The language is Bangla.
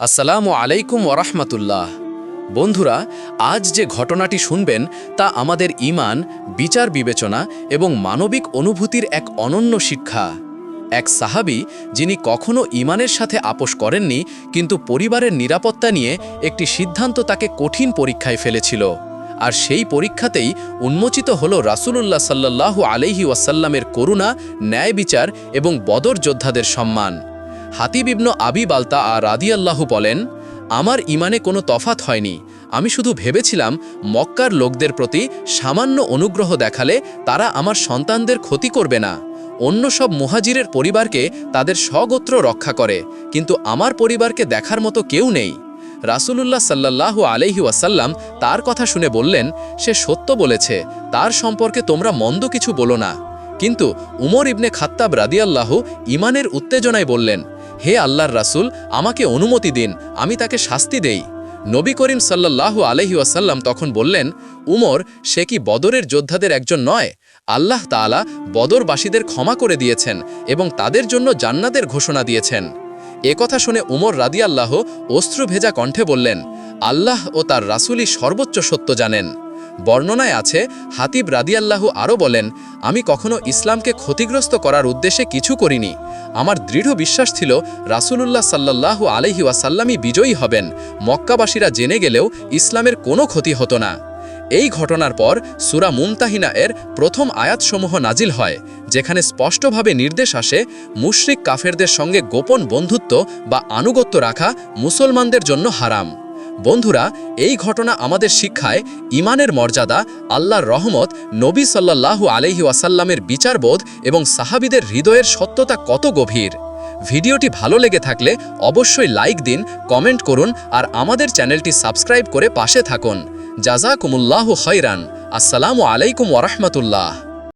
আসসালামু আলাইকুম ওরহমতুল্লাহ বন্ধুরা, আজ যে ঘটনাটি শুনবেন তা আমাদের ইমান বিচার বিবেচনা এবং মানবিক অনুভূতির এক অনন্য শিক্ষা। এক সাহাবি যিনি কখনো ইমানের সাথে আপোষ করেননি, কিন্তু পরিবারের নিরাপত্তা নিয়ে একটি সিদ্ধান্ত তাকে কঠিন পরীক্ষায় ফেলেছিল। আর সেই পরীক্ষাতেই উন্মোচিত হল রাসূলুল্লাহ সাল্লাল্লাহু আলাইহি ওয়াসাল্লামের করুণা, ন্যায় বিচার এবং বদর যোদ্ধাদের সম্মান। হাতিব ইবনু আবি বালতা আর রাদিয়াল্লাহু বলেন, আমার ইমানে কোনো তফাত হয়নি। আমি শুধু ভেবেছিলাম, মক্কার লোকদের প্রতি সামান্য অনুগ্রহ দেখালে তারা আমার সন্তানদের ক্ষতি করবে না। অন্য সব মুহাজিরের পরিবারকে তাদের স্বগোত্র রক্ষা করে, কিন্তু আমার পরিবারকে দেখার মতো কেউ নেই। রাসূলুল্লাহ সাল্লাল্লাহু আলাইহি ওয়াসাল্লাম তার কথা শুনে বললেন, সে সত্য বলেছে, তার সম্পর্কে তোমরা মন্দ কিছু বলো না। কিন্তু উমর ইবনে খাত্তাব রাদিয়াল্লাহ ইমানের উত্তেজনায় বললেন হে আল্লাহর রাসূল, আমাকে অনুমতি দিন, আমি তাকে শাস্তি দেই। নবী করিম সাল্লাল্লাহু আলহি ওয়াসাল্লাম তখন বললেন, উমর, সে কি বদরের যোদ্ধাদের একজন নয়? আল্লাহ তাআলা বদরবাসীদের ক্ষমা করে দিয়েছেন এবং তাদের জন্য জান্নাতের ঘোষণা দিয়েছেন। কথা শুনে উমর রাদিয়াল্লাহ অস্ত্র ভেজা কণ্ঠে বললেন, আল্লাহ ও তার রাসূলই সর্বোচ্চ সত্য জানেন। বর্ণনায় আছে, হাতিব রাদিয়াল্লাহু আরও বলেন, আমি কখনো ইসলামকে ক্ষতিগ্রস্ত করার উদ্দেশ্যে কিছু করিনি। আমার দৃঢ় বিশ্বাস ছিল রাসূলুল্লাহ সাল্লাল্লাহু আলহি ওয়াসাল্লামই বিজয়ী হবেন। মক্কাবাসীরা জেনে গেলেও ইসলামের কোনো ক্ষতি হতো না। এই ঘটনার পর সুরা মুমতাহিনা এর প্রথম আয়াতসমূহ নাজিল হয়, যেখানে স্পষ্টভাবে নির্দেশ আসে, মুশরিক কাফেরদের সঙ্গে গোপন বন্ধুত্ব বা আনুগত্য রাখা মুসলমানদের জন্য হারাম। বন্ধুরা, এই ঘটনা আমাদের শিক্ষায় ইমানের মর্যাদা, আল্লাহর রহমত, নবী সাল্লাল্লাহু আলহি ওয়াসাল্লামের বিচারবোধ এবং সাহাবিদের হৃদয়ের সত্যতা কত গভীর। ভিডিওটি ভালো লেগে থাকলে অবশ্যই লাইক দিন, কমেন্ট করুন আর আমাদের চ্যানেলটি সাবস্ক্রাইব করে পাশে থাকুন। জাজাকুমুল্লাহ খৈরান আসসালামু আলাইকুম ওরহমতুল্লাহ